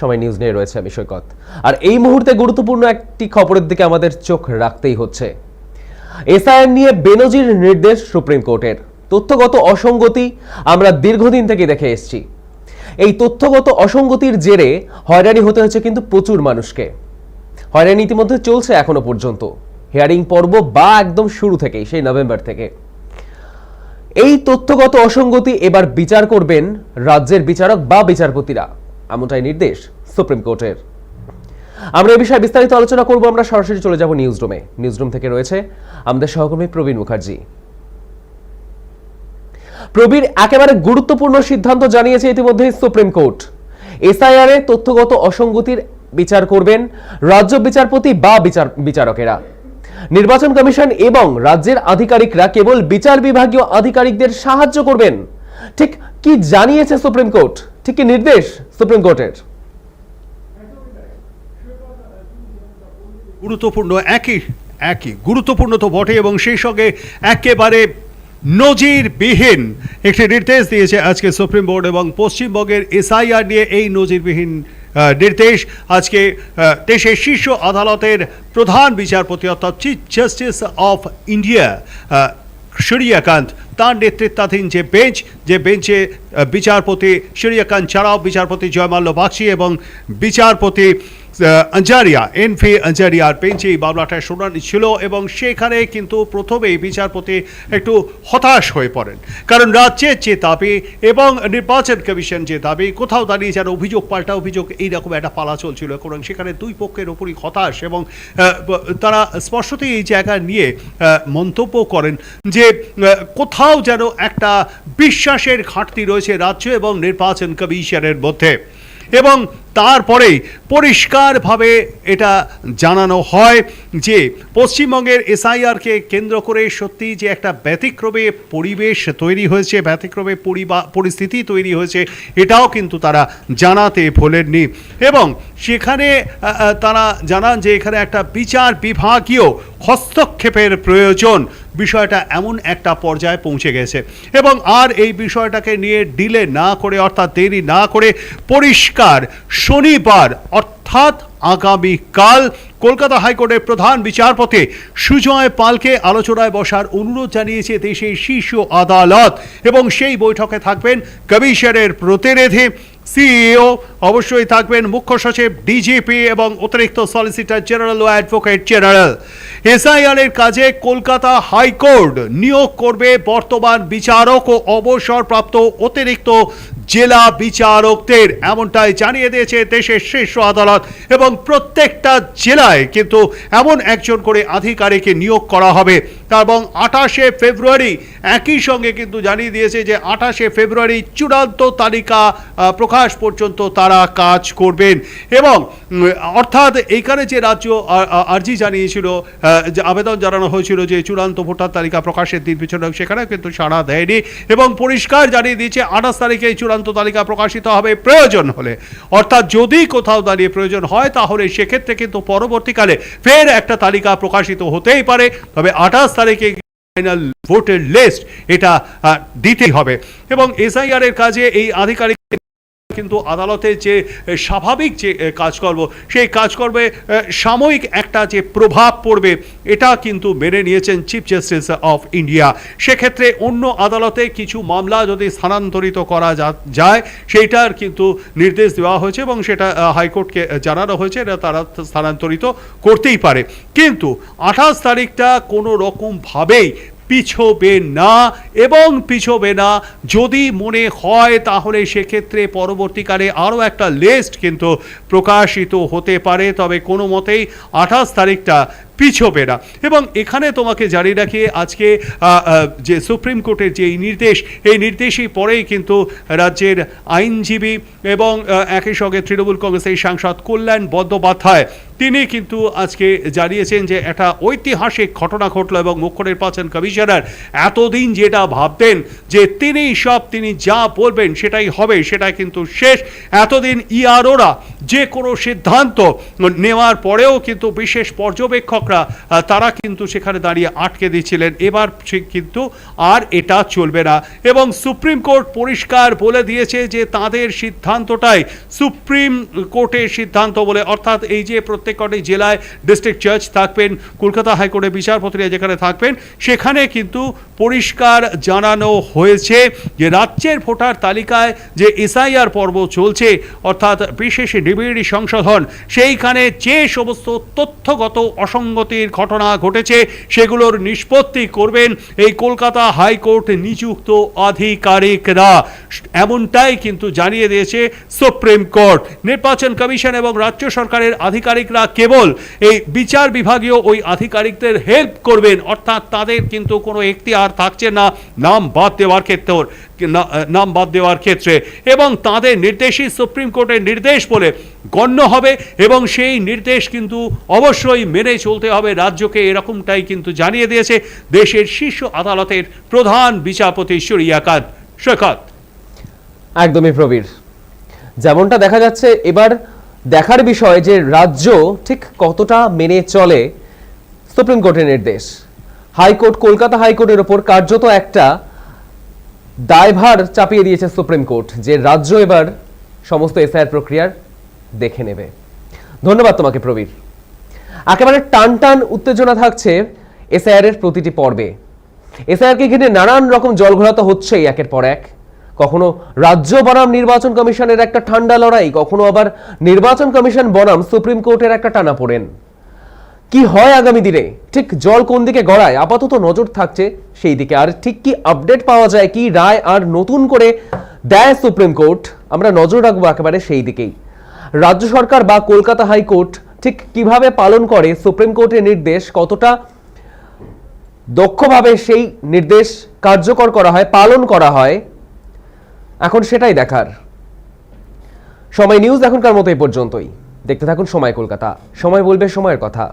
সময় নিউজ নিয়ে রয়েছে আমি সৈকত আর এই মুহূর্তে গুরুত্বপূর্ণ একটি খবরের দিকে আমাদের চোখ রাখতেই হচ্ছে। এসআইআর নিয়ে বেনজির নির্দেশ সুপ্রিম কোর্টের। তথ্যগত অসঙ্গতি আমরা দীর্ঘদিন থেকে দেখে এসেছি। এই তথ্যগত অসঙ্গতির জেরে হয়রানি হতে হচ্ছে কিন্তু প্রচুর মানুষকে। হয়রানি ইতিমধ্যে চলছে এখনও পর্যন্ত। হিয়ারিং পর্ব বা একদম শুরু থেকেই, সেই নভেম্বর থেকে। এই তথ্যগত অসঙ্গতি এবার বিচার করবেন রাজ্যের বিচারক বা বিচারপতিরা। এমনটাই নির্দেশ সুপ্রিম কোর্টের। আমরা এই বিষয়ে বিস্তারিত আলোচনা করব। আমরা সরাসরি চলে যাব নিউজ রুমে নিউজ রুম থেকে রয়েছে আমাদের সহকর্মী প্রবীণ মুখার্জি। প্রবীর একেবারে গুরুত্বপূর্ণ সিদ্ধান্ত জানিয়েছে ইতিমধ্যে সুপ্রিম কোর্ট। এসআইআর এ তথ্যগত অসঙ্গতির বিচার করবেন রাজ্য বিচারপতি বা বিচার, বিচারকেরা। নির্বাচন কমিশন এবং রাজ্যের আধিকারিকরা কেবল বিচার বিভাগীয় আধিকারিকদের সাহায্য করবেন। ঠিক কি জানিয়েছে সুপ্রিম কোর্ট? ঠিক কি নির্দেশ? সুপ্রিম কোর্টের গুরুত্বপূর্ণ, একই একই, গুরুত্বপূর্ণ তো বটে এবং সেই সঙ্গে একেবারে নজিরবিহীন একটি নির্দেশ দিয়েছে আজকে সুপ্রিম কোর্ট এবং পশ্চিমবঙ্গের এসআইআর নিয়ে এই নজিরবিহীন নির্দেশ। আজকে দেশের শীর্ষ আদালতের প্রধান বিচারপতি অর্থাৎ chief justice of India Suryakant তার নেতৃত্বাধীন যে বেঞ্চ, যে বেঞ্চে বিচারপতি সূর্যকান্ত ছাড়াও বিচারপতি জয়মাল্য বাগচি এবং বিচারপতি আঞ্জারিয়া এন ফি আঞ্জারিয়ার বেঞ্চে এই মামলাটা শুনানি ছিল এবং সেখানে কিন্তু প্রথমেই বিচারপতি একটু হতাশ হয়ে পড়েন। কারণ রাজ্যের যে দাবি এবং নির্বাচন কমিশন যে দাবি, কোথাও দাঁড়িয়ে যেন অভিযোগ পাল্টা অভিযোগ এইরকম একটা পালা চলছিল এবং সেখানে দুই পক্ষের ওপরই হতাশ এবং তারা স্পষ্টতই এই জায়গা নিয়ে মন্তব্য করেন যে কোথাও যেন একটা বিশ্বাসের ঘাটতি রয়েছে রাজ্য এবং নির্বাচন কমিশনের মধ্যে। এবং তারপরেই পরিষ্কারভাবে এটা জানানো হয় যে পশ্চিমবঙ্গের এসআইআরকে কেন্দ্র করে সত্যি যে একটা ব্যতিক্রমে পরিবেশ তৈরি হয়েছে, ব্যতিক্রমে পরিবা, পরিস্থিতি তৈরি হয়েছে, এটাও কিন্তু তারা জানাতে ভোলেননি। এবং সেখানে তারা জানান যে এখানে একটা বিচার বিভাগীয় হস্তক্ষেপের প্রয়োজন। বিষয়টা এমন একটা পর্যায়ে পৌঁছে গেছে। এবং আর এই বিষয়টাকে নিয়ে ডিলে না করে, অর্থাৎ দেরি না করে পরিষ্কার শনিবার, অর্থাৎ আগামীকাল কলকাতা হাইকোর্টের প্রধান বিচারপতি সুজয় পালকে আলোচনায় বসার অনুরোধ জানিয়েছে দেশের শীর্ষ আদালত এবং সেই বৈঠকে থাকবেন কমিশনের প্রতিনিধি, সিইও, অবশ্যই থাকবেন মুখ্য সচিব, ডিজিপি এবং অতিরিক্ত সলিসিটর জেনারেল ও অ্যাডভোকেট জেনারেল। এসআইআর এর কাজে কলকাতা হাইকোর্ট নিয়োগ করবে বর্তমান বিচারক ও অবসরপ্রাপ্ত অতিরিক্ত জেলা বিচারকদের এমনটাই জানিয়ে দিয়েছে দেশের শীর্ষ আদালত এবং প্রত্যেকটা জেলায় কিন্তু এমন একজন করে আধিকারিককে নিয়োগ করা হবে। এবং আঠাশে ফেব্রুয়ারি একই সঙ্গে কিন্তু জানিয়ে দিয়েছে যে আঠাশে ফেব্রুয়ারি চূড়ান্ত তালিকা প্রকাশ পর্যন্ত তারা কাজ করবেন। এবং অর্থাৎ এইখানে যে রাজ্য আর্জি জানিয়েছিল যে আবেদন জানানো হয়েছিল যে চূড়ান্ত ভোটার তালিকা প্রকাশের দিন পিছনে সেখানে কিন্তু সাড়া দেয়নি। এবং পরিষ্কার জানিয়ে দিয়েছে, আঠাশ তারিখে এই চূড়ান্ত তালিকা প্রকাশিত হবে, প্রয়োজন হলে। অর্থাৎ যদি কোথাও দাঁড়িয়ে প্রয়োজন হয়, তাহলে সেক্ষেত্রে কিন্তু পরবর্তীকালে ফের একটা তালিকা প্রকাশিত হতেই পারে। তবে আঠাশ তারিখে ফাইনাল ভোটের লিস্ট এটা দিতেই হবে। এবং এসআইআর এর কাজে এই আধিকারিক কিন্তু আদালতের যে স্বাভাবিক যে কাজকর্ম, সেই কাজকর্মে সাময়িক একটা যে প্রভাব পড়বে, এটা কিন্তু মেনে নিয়েছেন চিফ জাস্টিস অফ ইন্ডিয়া সেক্ষেত্রে অন্য আদালতে কিছু মামলা যদি স্থানান্তরিত করা যায়, সেইটার কিন্তু নির্দেশ দেওয়া হয়েছে এবং সেটা হাইকোর্টকে জানানো হয়েছে, এটা তারা স্থানান্তরিত করতেই পারে। কিন্তু আঠাশ তারিখটা কোনো রকমভাবেই পিছোবে না এবং পিছোবে না। যদি মনে হয়, তাহলে সেক্ষেত্রে পরবর্তীকালে আরও একটা লিস্ট কিন্তু প্রকাশিত হতে পারে। তবে কোনো মতেই আঠাশ তারিখটা পিছোবে না। এবং এখানে তোমাকে জানিয়ে রাখি, আজকে যে সুপ্রিম কোর্টের যে নির্দেশ, এই নির্দেশই পরেই কিন্তু রাজ্যের আইনজীবী এবং একই সঙ্গে তৃণমূল কংগ্রেসের সাংসদ কল্যাণ বন্দ্যোপাধ্যায় তিনি কিন্তু আজকে জানিয়েছেন যে একটা ঐতিহাসিক ঘটনা ঘটলো এবং মুখ্য নির্বাচন কমিশনার এতদিন যেটা ভাবতেন যে তিনি সব তিনি যা বলবেন সেটাই হবে, সেটা কিন্তু শেষ। এতদিন ইআরওরা যে কোনো সিদ্ধান্ত নেওয়ার পরেও কিন্তু বিশেষ পর্যবেক্ষকরা তারা কিন্তু সেখানে দাঁড়িয়ে আটকে দিয়েছিলেন। এবার কিন্তু আর এটা চলবে না। এবং সুপ্রিম কোর্ট পরিষ্কার বলে দিয়েছে যে তাদের সিদ্ধান্তটাই সুপ্রিম কোর্টের সিদ্ধান্ত বলে, অর্থাৎ এই যে প্রত্যেক কটি জেলায় ডিস্ট্রিক্ট জাজ থাকবেন। কলকাতা হাইকোর্টের বিচারপতিরা যেখানে থাকবেন সেখানে কিন্তু পরিষ্কার জানানো হয়েছে যে রাজ্যের ভোটার তালিকায় যে এসআইআর পর্ব চলছে, অর্থাৎ বিশেষ নিবিড় সংশোধন, সেইখানে যে সমস্ত তথ্যগত অসঙ্গতির ঘটনা ঘটেছে, সেগুলোর নিষ্পত্তি করবেন এই কলকাতা হাইকোর্ট নিযুক্ত আধিকারিকরা। এমনটাই কিন্তু জানিয়ে দিয়েছে সুপ্রিম কোর্ট। নির্বাচন কমিশন এবং রাজ্য সরকারের আধিকারিকরা কেবল এই বিচার বিভাগীয় ওই আধিকারিকদের হেল্প করবেন, অর্থাৎ তাদের কিন্তু কোনো এখতিয়ার থাকছে না নাম বাদ দেওয়ার ক্ষেত্রে নাম বাদ দেওয়ার ক্ষেত্রে। এবং তাদের নির্দেশই সুপ্রিম কোর্টের নির্দেশ বলে গণ্য হবে এবং সেই নির্দেশ কিন্তু অবশ্যই মেনে চলতে হবে। রাজ্যকে এরকমটাই কিন্তু জানিয়ে দিয়েছে দেশের শীর্ষ আদালতের প্রধান বিচারপতি শরিয়াকাত শেখাত। একদমই প্রবীর। যেমনটা দেখা যাচ্ছে, এবার দেখার বিষয় যে রাজ্য ঠিক কতটা মেনে চলে সুপ্রিম কোর্টের নির্দেশ। হাইকোর্ট, কলকাতা হাইকোর্টের ওপর কার্যত একটা দায়ভার চাপিয়ে দিয়েছে সুপ্রিম কোর্ট, যে রাজ্য এবার সমস্ত এসআইআর প্রক্রিয়ার দেখে নেবে। ধন্যবাদ তোমাকে, প্রবীর। একেবারে টান টান উত্তেজনা থাকছে এসআইআর এর প্রতিটি পর্বে। এসআইআর কে ঘিরে নানান রকম জলঘোলা তো হচ্ছেই একের পর এক। কখনো রাজ্য বনাম নির্বাচন কমিশনের একটা ঠান্ডা লড়াই, কখনো আবার নির্বাচন কমিশন বনাম সুপ্রিম কোর্টের একটা টানা পড়েন কি হয় আগামী দিনে? ঠিক জল কোন দিকে গড়ায়? আপাতত নজর থাকছে সেই দিকে। আর ঠিক কি আপডেট পাওয়া যায়, কি রায় আর নতুন করে দেয় সুপ্রিম কোর্ট আমরা নজর রাখব একেবারে সেই দিকেই। রাজ্য সরকার বা কলকাতা হাইকোর্ট ঠিক কীভাবে পালন করে? সুপ্রিম কোর্টের নির্দেশ কতটা দক্ষভাবে সেই নির্দেশ কার্যকর করা হয়, পালন করা হয়? এখন সেটাই দেখার। সময় নিউজ এখনকার মতো এই পর্যন্তই। দেখতে থাকুন সময় কলকাতা। সময় বলবে সময়ের কথা।